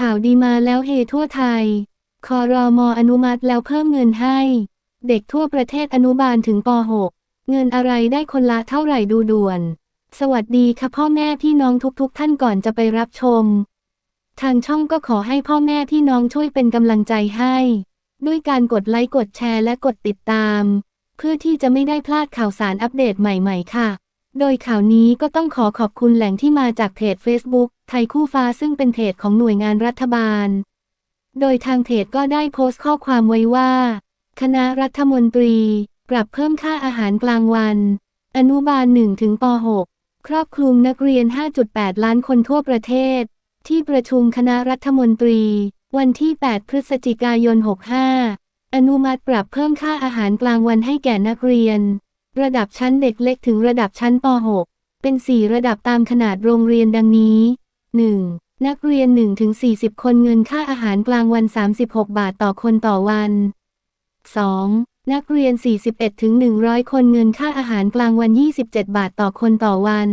ข่าวดีมาแล้วเฮทั่วไทย คอรมออนุมัติแล้วเพิ่มเงินให้ เด็กทั่วประเทศอนุบาลถึงป .6 เงินอะไรได้คนละเท่าไหร่ดูด่วน สวัสดีค่ะพ่อแม่พี่น้องทุกๆทท่านก่อนจะไปรับชม ทางช่องก็ขอให้พ่อแม่พี่น้องช่วยเป็นกำลังใจให้ ด้วยการกดไลค์กดแชร์และกดติดตาม เพื่อที่จะไม่ได้พลาดข่าวสารอัปเดตใหม่ ๆ ค่ะ โดยข่าวนี้ก็ต้องขอขอบคุณแหล่งที่มาจากเพจ Facebook ไทยคู่ฟ้าซึ่งเป็นเพจของหน่วยงานรัฐบาล โดยทางเพจก็ได้โพสต์ข้อความไว้ว่า คณะรัฐมนตรี ปรับเพิ่มค่าอาหารกลางวัน อนุบาล1ถึงป .6 ครอบคลุมนักเรียน 5.8 ล้านคนทั่วประเทศ ที่ประชุมคณะรัฐมนตรี วันที่ 8 พฤศจิกายน 65 อนุมัติปรับเพิ่มค่าอาหารกลางวันให้แก่นักเรียน ระดับชั้นเด็กเล็กถึงระดับชั้นป .6 เป็น 4 ระดับตามขนาดโรงเรียนดังนี้ 1. นักเรียน 1-40 คนเงินค่าอาหารกลางวัน 36 บาทต่อคนต่อวัน 2. นักเรียน 41-100 คนเงินค่าอาหารกลางวัน 27 บาทต่อคนต่อวัน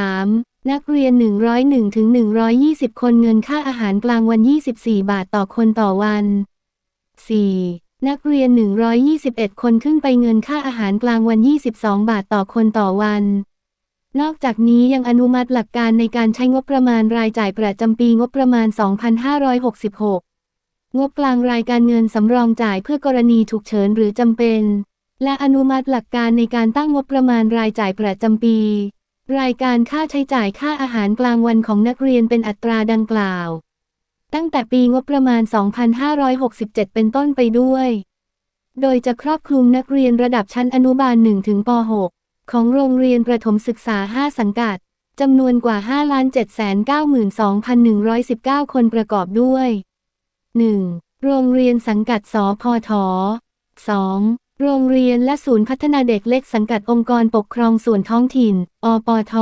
3. นักเรียน 101-120 คนเงินค่าอาหารกลางวัน 24 บาทต่อคนต่อวัน 4. นักเรียน 121 คนขึ้นไปเงินค่าอาหารกลางวัน 22 บาทต่อคนต่อวัน นอกจากนี้ยังอนุมัติหลักการในการใช้งบประมาณรายจ่ายประจำปีงบประมาณ 2566 งบกลางรายการเงินสำรองจ่ายเพื่อกรณีฉุกเฉินหรือจำเป็น และอนุมัติหลักการในการตั้งงบประมาณรายจ่ายประจำปี รายการค่าใช้จ่ายค่าอาหารกลางวันของนักเรียนเป็นอัตราดังกล่าว ตั้งแต่ปีงบประมาณ 2567 เป็นต้นไปด้วย โดยจะครอบคลุมนักเรียนระดับชั้นอนุบาล 1 ถึงป .6 ของโรงเรียนประถมศึกษา 5 สังกัดจำนวนกว่า 5,792,119 คนประกอบด้วย 1. โรงเรียนสังกัดสพท 2. โรงเรียนและศูนย์พัฒนาเด็กเล็กสังกัดองค์กรปกครองส่วนท้องถิ่น อปท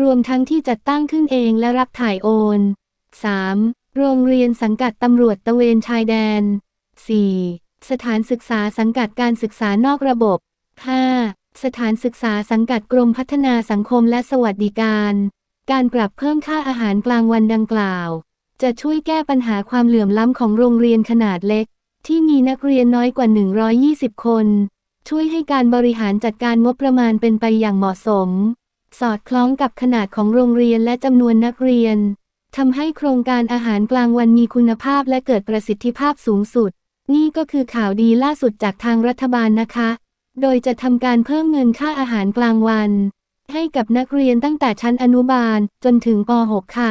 รวมทั้งที่จัดตั้งขึ้นเองและรับถ่ายโอน 3. โรงเรียนสังกัดตำรวจตระเวนชายแดน 4. สถานศึกษาสังกัดการศึกษานอกระบบ 5. สถานศึกษาสังกัดกรมพัฒนาสังคมและสวัสดิการ การปรับเพิ่มค่าอาหารกลางวันดังกล่าว จะช่วยแก้ปัญหาความเหลื่อมล้ำของโรงเรียนขนาดเล็ก ที่มีนักเรียนน้อยกว่า 120 คน ช่วยให้การบริหารจัดการงบประมาณเป็นไปอย่างเหมาะสม สอดคล้องกับขนาดของโรงเรียนและจำนวนนักเรียนทำให้โครงการอาหารกลางวันมีคุณภาพและเกิดประสิทธิภาพสูงสุด นี่ก็คือข่าวดีล่าสุดจากทางรัฐบาลนะคะ โดยจะทำการเพิ่มเงินค่าอาหารกลางวัน ให้กับนักเรียนตั้งแต่ชั้นอนุบาลจนถึงป .6 ค่ะ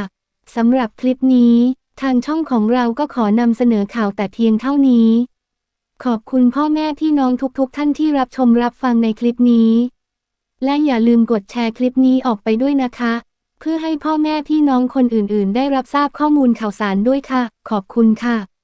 สำหรับคลิปนี้ ทางช่องของเราก็ขอนำเสนอข่าวแต่เพียงเท่านี้ ขอบคุณพ่อแม่พี่น้องทุกๆทท่านที่รับชมรับฟังในคลิปนี้ และอย่าลืมกดแชร์คลิปนี้ออกไปด้วยนะคะ เพื่อให้พ่อแม่พี่น้องคนอื่นๆ ได้รับทราบข้อมูลข่าวสารด้วยค่ะ ขอบคุณค่ะ